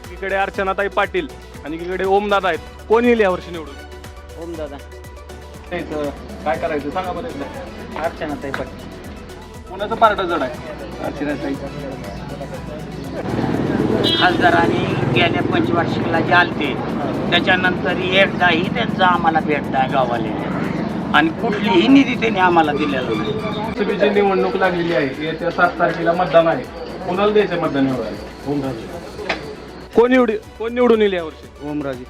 इकडे अर्चनाताई पाटील आणि इकडे ओमदादा आहेत. कोण येईल यावर्षी निवडून? ओम दादा. यायचं, काय करायचं? सांगा बरं एकदा. अर्चना ताई पाटील कोणाचं पार्ट जड आहे? अर्चनाताई खासदारांनी गेल्या पंचवार्षिकला जे आलते त्याच्यानंतर एकदाही त्यांचा आम्हाला भेटता गावाले. आणि कुठलीही निधी त्यांनी आम्हाला दिलेला नाही. लोकसभेची निवडणूक लागलेली आहे. येत्या सात तारखेला मतदान आहे. कोणाला द्यायचं मतदान निवडायला कोण निवड कोण निवडून येईल यावर्षी ओमराजे.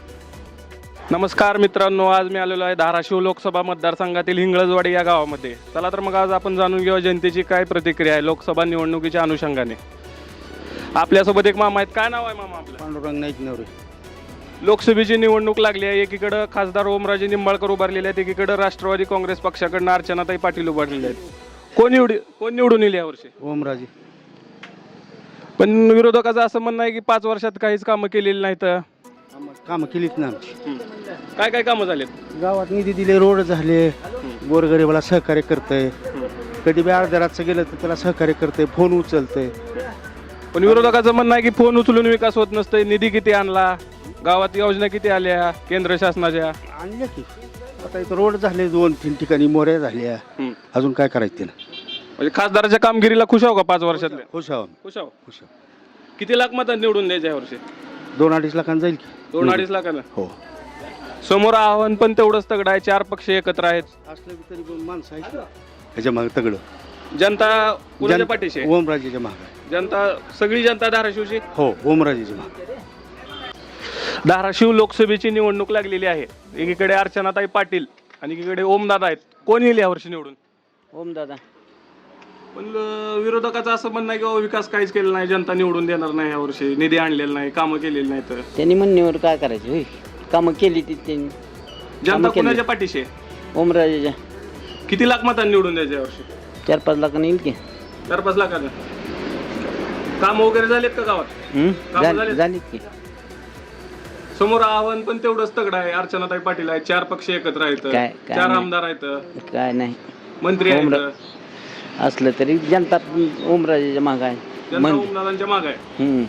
नमस्कार मित्रांनो आज मी आलेलो आहे धाराशिव लोकसभा मतदारसंघातील हिंगळजवाडी या गावामध्ये. चला तर मग आज आपण जाणून घेऊया जनतेची काय प्रतिक्रिया आहे लोकसभा निवडणुकीच्या अनुषंगाने. आपल्यासोबत एक मामा आहेत. काय नाव आहे मामा आपलं? पांडुरंग नाईक नवरे. लोकसभेची निवडणूक लागली आहे. एकीकडं खासदार ओमराजे निंबाळकर उभारलेले आहेत. एकीकडं राष्ट्रवादी काँग्रेस पक्षाकडनं अर्चनाताई पाटील उभारलेले आहेत. कोण निवड कोण निवडून येईल यावर्षी? ओमराजे. पण विरोधकाचं असं म्हणणं आहे की पाच वर्षात काहीच कामं केलेली नाहीत. कामं केलीत ना. काय काय कामं झालेत? गावात निधी दिले रोड झाले. गोरगरीबाला सहकार्य करतंय. कधी बी अर्ध्या रातचं गेलं तर त्याला सहकार्य करतंय फोन उचलतंय. पण विरोधकाचं म्हणणं आहे की फोन उचलून विकास होत नसतंय निधी किती आणला गावात योजना किती आल्या केंद्र शासनाच्या? आणल्या की. आता इथं रोड झाले दोन तीन ठिकाणी मोऱ्या झाल्या. अजून काय करायचं त्यानं? म्हणजे खासदाराच्या कामगिरीला खुश आहो का पाच वर्षातल्या खुश आहो खुश आहो. खुश आहो. किती लाख मत निवडून द्यायच्या यावर्षी दोन अडीच लाखांना जाईल की. दोन अडीच लाखानं? हो. समोर आव्हान पण तेवढंच तगड आहे चार पक्ष एकत्र आहेत. असलं बी तरी पण माणसं आहेत. ना ह्याच्या मागे तगडं. जनता कुणाच्या जन- पाठीशी आहे? ओमराजेच्या मागे जनता सगळी जनता धाराशिवची? हो ओमराजेच्या मागे. धाराशिव लोकसभेची निवडणूक लागलेली आहे. एकीकडे अर्चनाताई पाटील आणि एकीकडे ओमदादा आहेत. कोण येईल यावर्षी निवडून? ओम दादा पण अं, विरोधकाचं असं म्हणणं आहे की विकास काहीच केला नाही जनता निवडून देणार नाही यावर्षी निधी आणलेला नाही कामं केलेली नाही तर त्यांनी म्हणण्यावर काय करायचं होय? कामं केली ती त्यांनी. जनता कामं केली. कुणाच्या पाठीशी आहे? ओमराजेच्या. किती लाख मतांनी निवडून द्यायचे यावर्षी चार पाच लाखांनी येईल की. चार पाच लाखानं काम वगैरे झालेत का गावात? हं? कामं झाली झालीत? झालीत की. समोर आव्हान पण तेवढंच तगड आहे. अर्चनाताई पाटील आहे चार पक्ष एकत्र आहेत. काय- काय चार नाही. आमदार आहेत. काय नाही. मंत्री आहेत. ओमरा- असलं तरी जनता ओमराजेच्या मागं आहे. जनता मं- ओमदादांच्या माग आहे. हं.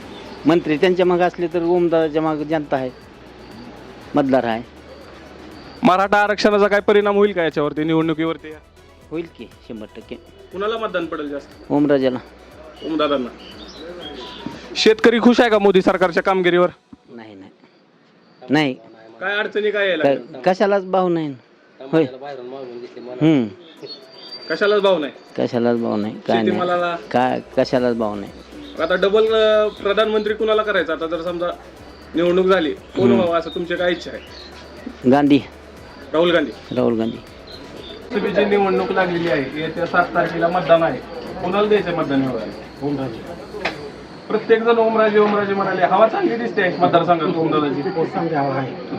मंत्री त्यांच्या मागं असले तर ओमदादाच्या मागं जनता आहे. मतदार आहे. मराठा आरक्षणाचा काय परिणाम होईल का याच्यावरती निवडणुकीवरती? होईल की शंभर टक्के. कुणाला मतदान पडेल जास्त? ओमराजाला ओमदादांना शेतकरी खुश आहे का मोदी सरकारच्या कामगिरीवर? नाही नाही. नाही. काय अडचणी काय यायला लागल्या? क- कशालाच भाव नाही. होय. हम्म. कशालाच भाव नाही. कशालाच भाव नाही. काय नाही. शेतीमालाला काय कशालाच भाव नाही. आता डबल प्रधानमंत्री कुणाला करायचं? आता जर समजा निवडणूक झाली कोण व्हावं असं तुमची काय इच्छा आहे? गांधी. राहुल गांधी. राहुल गांधी. लोकसभेची निवडणूक लागलेली आहे येत्या सात तारखेला मतदान आहे. कोणाला द्यायचं मतदान ओमराजे प्रत्येक जण ओमराजे ओमराजे म्हणाले हवा चांगली दिसते. मतदारसंघात ओमदादाची.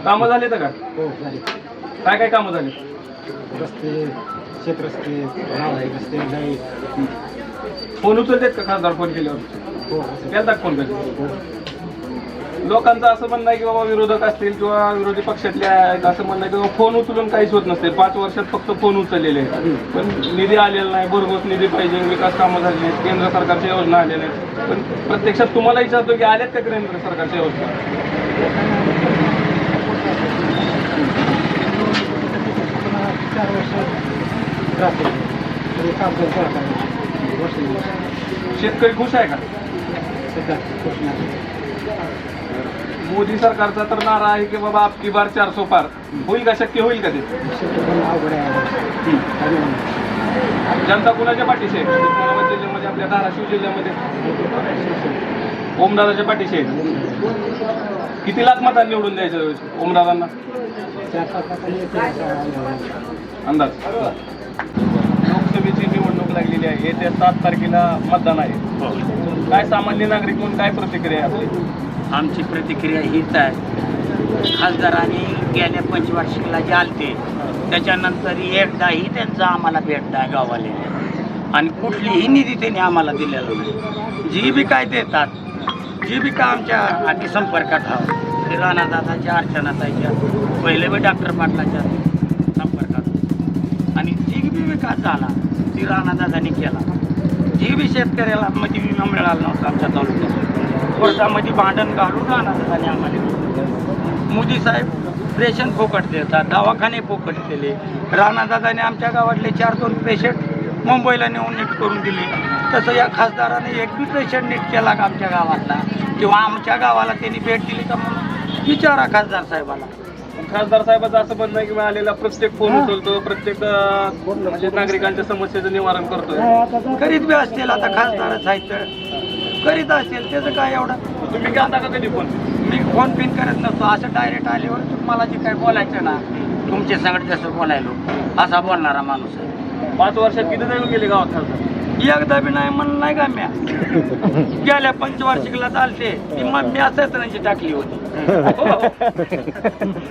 कामं झाले का? काय काय कामं झाली रस्ते शेतरस्ते रस्ते फोन उचलतेत का खासदार फोन केल्यावर? केलता फोन कधी? लोकांचं असं म्हणणं आहे की बाबा विरोधक असतील किंवा विरोधी पक्षातले आहेत असं म्हणणं आहे की बाबा फोन उचलून काहीच होत नसते. पाच वर्षात फक्त फोन उचललेले आहेत. पण निधी आलेला नाही भरघोस निधी पाहिजे विकास कामं झाली नाहीत केंद्र सरकारच्या योजना आल्या नाहीत पण प्रत्यक्षात तुम्हाला विचारतो की आल्यात का केंद्र सरकारच्या योजना? शेतकरी खुश आहे का? मोदी सरकारचा तर नारा आहे की बाबा आपकी बार चारसो पार. होईल का? शक्य होईल का ते? जनता कुणाच्या पाठीशी आहे? उस्मानाबाद जिल्ह्यामध्ये आपल्या धाराशिव जिल्ह्यामध्ये. ओमदादाच्या पाठीशी आहे. किती लाख मतांनी निवडून द्यायचं ओमदादांना? अंदाज. लोकसभेची निवडणूक लागलेली आहे येत्या सात तारखेला मतदान आहे. काय सामान्य नागरिक म्हणून काय प्रतिक्रिया आहे आपली? आमची प्रतिक्रिया हीच आहे. खासदारांनी गेल्या पंचवार्षिकला जे आलते त्याच्यानंतर एकदाही त्यांचा आम्हाला भेट नाही गावाले. आणि कुठलीही निधी त्यांनी आम्हाला दिलेला नाही. जी बी काय देतात जी बी काय आमच्या आधी संपर्कात आहोत ते राणादादाच्या अर्चनाताईच्या पहिले बी डॉक्टर पाटलाच्या संपर्कात. आणि जी बी विकास झाला? ती राणादादांनी केला. जी बी शेतकऱ्याला मध्ये विमा मिळाला नव्हता आमच्या तालुक्यात. वर्षामध्ये भांडण घालून राणादादांनी आम्हाला मोदी साहेब रेशन फुकट देतात दवाखाने फुकट केले राणादादाने आमच्या गावातले चार दोन पेशंट मुंबईला नेऊन नीट करून दिले. तसं या खासदाराने एक बी पेशंट नीट केला का आमच्या गावातला? किंवा आमच्या गावाला त्यांनी भेट दिली का म्हणून? विचारा खासदार साहेबाला खासदार साहेबाचं असं म्हणणं आहे की मी आलेला प्रत्येक फोन उचलतो प्रत्येक म्हणजे नागरिकांच्या समस्येचं निवारण करतोय. करीत बी असतील आता खासदारच आहेत तर. करीत असतील त्याचं काय एवढं? तुम्ही करता का कधी फोन. मी फोन पिन करत नसतो. असं डायरेक्ट आल्यावर तुम्हाला जे काय बोलायचं ना तुमचे संगत जसं बोलायलो. असा बोलणारा माणूस आहे. पाच वर्षात किती जाऊन गेले गावात खासदार? एकदा बी नाही म्हणून नाही का म्या? गेल्या पंचवार्षिकला चालते. ती मग म्या सतरंजी टाकली होती.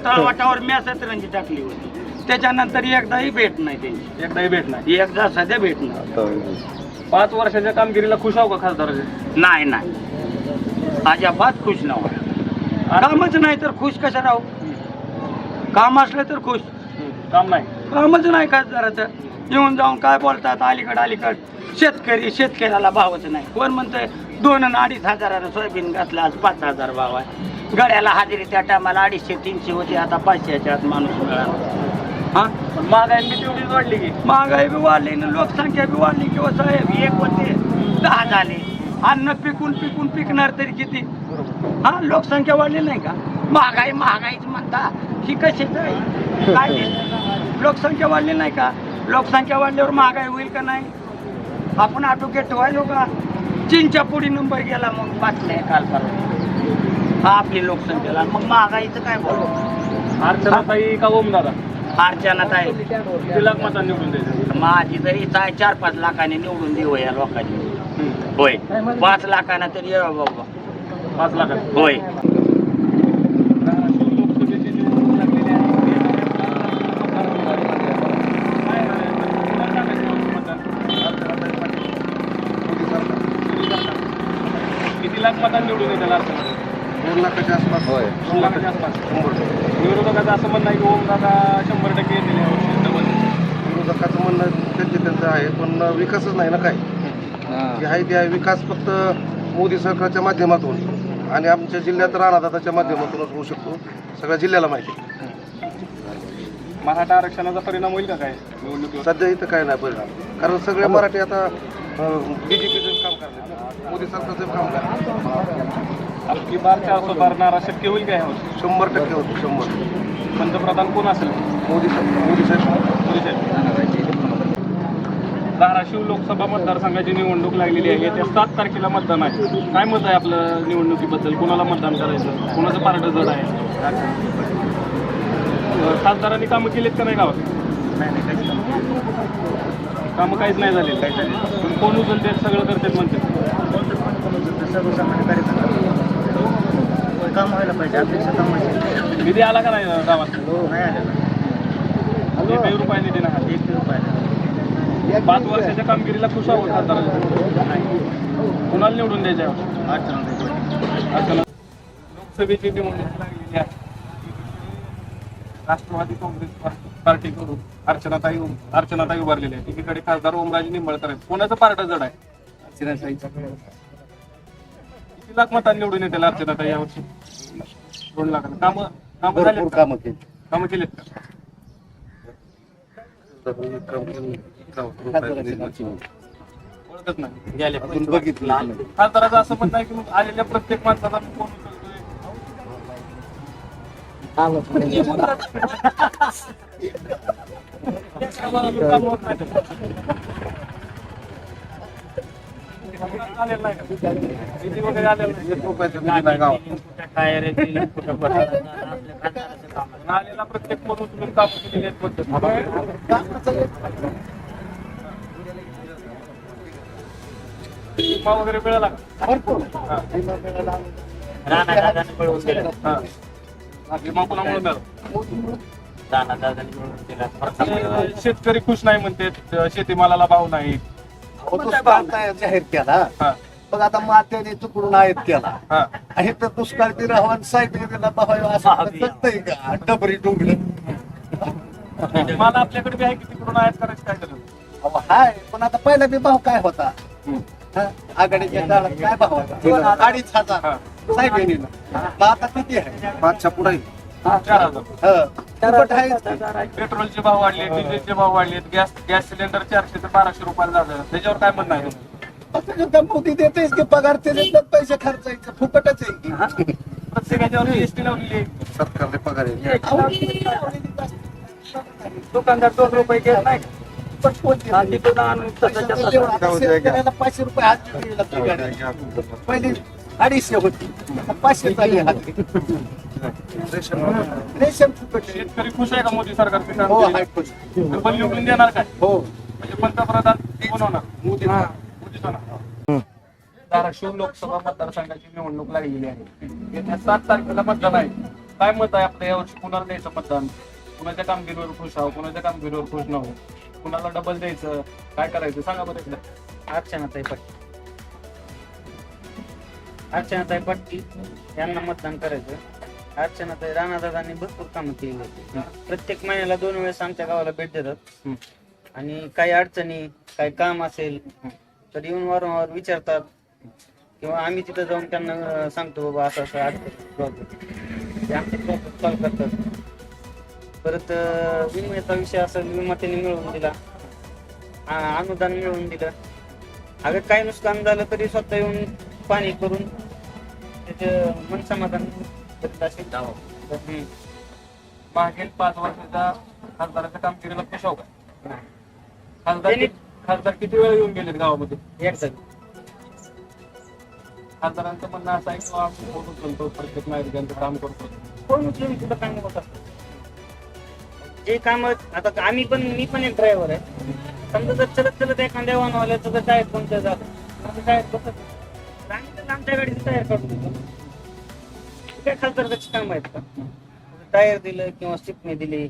तळवाटावर म्या सतरंजी टाकली होती. त्याच्यानंतर एकदाही भेट नाही त्यांची. एकदाही भेट नाही. एकदा सध्या भेट नाही. पाच वर्षाच्या कामगिरीला खुश आहो का खासदाराचे नाही नाही. अजिबात खुश नव्हा कामच नाही तर खुश कशा राहू काम असलं तर खुश. काम नाही. कामच नाही खासदाराचं. येऊन जाऊन काय बोलतात अलीकड अलीकड? शेतकरी शेतकऱ्याला भावच नाही. कोण म्हणतंय दोन आणि अडीच हजारानं सोयाबीन घातलं आज पाच हजार भाव आहे. गड्याला हाजिरी त्या टायमाला अडीचशे तीनशे होते आता पाचशेच्या आत माणूस मिळाला. हां? महागाई बी तेवढीच वाढली की. महागाई बी वाढली ना लोकसंख्या बी वाढली किंवा हो साहेब एक होते दहा झाले. अन्न पिकून पिकून पिकणार तरी किती? हा लोकसंख्या वाढली नाही का? महागाई महागाईच म्हणता. ही कशीच आहे? काय लोकसंख्या वाढली नाही का? लोकसंख्या वाढल्यावर महागाई होईल का नाही? आपण आटोक्यात ठेवायलो का चीनच्या पुढे नंबर गेला मग बातम्या काल परवा हा आपली लोकसंख्याला. मग महागाईचं काय बोलू? अर्चनाताई का ओम दादा? अर्चनात आहे किती लाख मतांनी निवडून द्यायचं. माझी तरी चार चार पाच लाखाने निवडून देऊ या लोकांनी. होय. पाच लाखानं तरी बाबा. पाच लाखात होय लोकसभेची निवडणूक लागलेली आहे किती लाख येते अर्चना दोन लाखाच्या आसपास. होय. दोन लाखाच्या आसपास. विरोधकाचं असं म्हणणं आहे की ओम दादा शंभर टक्के येतील यावर्षी डबल विरोधकाचं म्हणणं त्यांचे त्यांचं आहे पण विकासच नाही ना काय जे आहे ते आहे विकास फक्त मोदी सरकारच्या माध्यमातून आणि आमच्या जिल्ह्यात राणादाताच्या माध्यमातूनच होऊ शकतो. सगळ्या जिल्ह्याला माहिती आहे. मराठा आरक्षणाचा परिणाम होईल का काय? निवडणुकीवर? सध्या इथं काय नाही परिणाम. कारण सगळे मराठी आता बीजेपीचं काम करतात मोदी सरकारचं काम करतात आपली बार चारशे भरणारा शक्य होईल का यावर्षी शंभर टक्के होतो शंभर. पंतप्रधान कोण असेल? मोदी साहेब मोदी साहेब. मोदी साहेब. धाराशिव लोकसभा मतदारसंघाची निवडणूक लागलेली आहे. येत्या सात तारखेला मतदान आहे. काय मत आहे आपलं निवडणुकीबद्दल? कोणाला मतदान करायचं? कोणाचं पारडं जड आहे? खासदारांनी कामं केलीत का नाही गावात? कामं काहीच नाही झाले पण कोण उचलते सगळं करतात म्हणते काम व्हायला पाहिजे अपेक्षा कामाची. निधी आला का नाही गावात? नाही आलेला. एकही रुपया निधी नाही. एक रुपये पाच वर्षाच्या कामगिरीला खुश आहोत खासदाराला कुणाला निवडून द्यायचं लोकसभेची निवडणूक लागलेली आहे. राष्ट्रवादी काँग्रेस पार्टीकडून अर्चनाताई अर्चनाताई उभारलेली आहे. एकीकडे खासदार ओमराजे निंबाळकर आहेत. कोणाचं पार्ट जड आहे? अर्चनाताईचं किती लाख मतांनी निवडून येतील अर्चनाताई यावर्षी? दोन लाख. कामं कामं झालेत का? कामं केलेत का? ओळखत नाही. गेल्या बघितलं खासदाराचं असं म्हणणं आहे की मग आलेल्या प्रत्येक माणसाचा मी फोन निधी काय रे कुठं आलेला प्रत्येक फोन उचलून कापून वगैरे मिळाला का? हा. राणा दादाने शेतकरी खुश नाही म्हणते शेतीमालाला भाव नाही. दुष्काळ जाहीर केला. हा. मग आता मात्याने चुकडून आयत केला. हा. आणि तर दुष्काळची राहवान सायकलीला बघावं असं जगतंय का? डबरी डोंगलं मला आपल्याकडे आहे की तिकडून आयात करायचं काय अहो, हाय पण आता पहिला बी भाव काय होता? हा? आघाडीच्या काळात काय भाव होता? अडीच हजार. हा. सायकलीला मग आता किती आहे चार हजार हा. फुकट. पेट्रोलचे भाव वाढले डिझेलचे भाव वाढले गॅस गॅस सिलेंडर चारशे ते बाराशे रुपयाला झालं त्याच्यावर काय म्हणणं आहे त्याच्यात काय मोदी देतेच की पगार त्याच्यातच पैसे खर्चायचे फुकटच आहे की. प्रत्येकाच्यावर जीएसटी लावलेली आहे. सरकारने पगार आहे. अहो, दुकानदार दोन रुपये घेत नाही पण कोणती हा, तिथून आणून तसंच्या तसं. एवढा शेतकऱ्याला पाचशे रुपये ती गाडी. पहिली अडीचशे होती पाचशे हात रेशन फुकट. शेतकरी खुश आहे का मोदी हो हाय खुश. पण निवडून देणार काय? हो. म्हणजे पंतप्रधान कोण होणार मोदी मोदीच होणार धाराशिव लोकसभा मतदारसंघाची निवडणूक लागलेली आहे. येत्या सात तारखेला मतदान आहे. काय मत आहे आपलं? यावर्षी कुणाला द्यायचं मतदान? कुणाच्या कामगिरीवर खुश आहो कुणाच्या कामगिरीवर खुश नव्हतो कुणाला डबल द्यायचं? काय करायचं? सांगा बरं एकदा. अर्चनाताई पाटील. अर्चनाताई पाटील यांना मतदान करायचं. अर्चनाताई राणादादांनी भरपूर कामं केली होती. प्रत्येक महिन्याला दोन वेळेस आमच्या गावाला भेट देतात. आणि काही अडचणी काही काम असेल तर येऊन वारंवार विचारतात. किंवा आम्ही तिथं जाऊन त्यांना सांगतो बाबा असं असं अडचण प्रॉब्लेम ते आमचे प्रॉब्लेम सॉल्व्ह करतात. परत विम्याचा विषय असेल विमा त्यांनी मिळवून दिला. अनुदान मिळवून दिलं. अगं काही नुकसान झालं तरी स्वतः येऊन पाणी करून त्याचं मन समाधान असेल. हम्म. मागील पाच वर्षाच्या खासदाराच्या कामगिरीला खुश आहो का? खासदार त्यांनी- किती- खासदार किती वेळ येऊन गेलेत गावामध्ये? एकदा खासदारांचं म्हणणं असं आहे की आम्ही फोन उचलतो प्रत्येक नागरिकांचं काम करतो. कोण उचलून सुद्धा काम होत असतं जे काम आता आम्ही पण मी पण एक ड्रायव्हर आहे. समजा जर चलत चलत एखाद्या वाहनवाल्याचं जर टायर पंक्चर झालं तर टायर बसत आमच्या गाडीचं टायर काढून काय खासदारकाची काम आहेत का? टायर दिलं किंवा स्टिपने दिली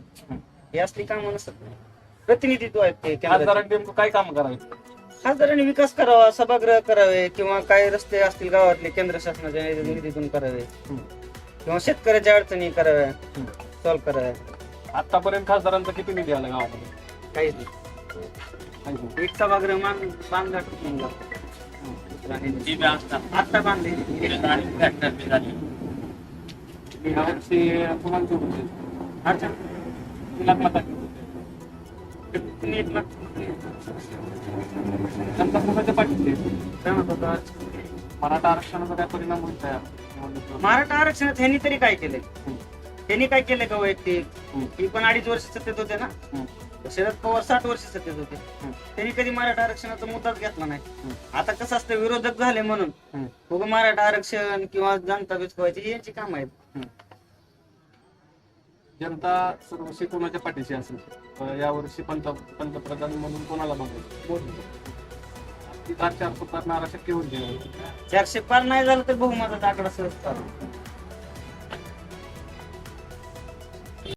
हे असली कामं नसत प्रतिनिधित्व आहेत ते केंद्राचे. खासदारांनी नेमकं काय काम करायचं खासदारांनी विकास करावा सभागृह करावे किंवा काही रस्ते असतील गावातले केंद्र शासनाच्या निधीतून करावे. किंवा शेतकऱ्याच्या अडचणी कराव्या सॉल्व्ह कराव्या. आतापर्यंत खासदारांचा किती निधी आला गावामध्ये? काहीच नाही. एक सभागृह मान बांधला अच्छा? काय म्हणत होता मराठा आरक्षणाचा काय परिणाम? मराठा आरक्षणात ह्यांनी तरी काय केलंय त्यांनी काय केलंय का वैयक्तिक ही पण अडीच वर्ष सत्तेत होते ना. शरद पवार साठ वर्ष सत्तेत होते. त्यांनी कधी मराठा आरक्षणाचा मुद्दाच घेतला नाही. आता कसं असतं विरोधक झाले म्हणून. उगा मराठा आरक्षण किंवा जनता बिचकवायची यांची काम आहेत. जनता सर्वशी कोणाच्या पाठीशी असेल? यावर्षी पंत पंतप्रधान म्हणून कोणाला बघायचं? चारशे पार नाही झालं तर बहुमतात आकडा सहज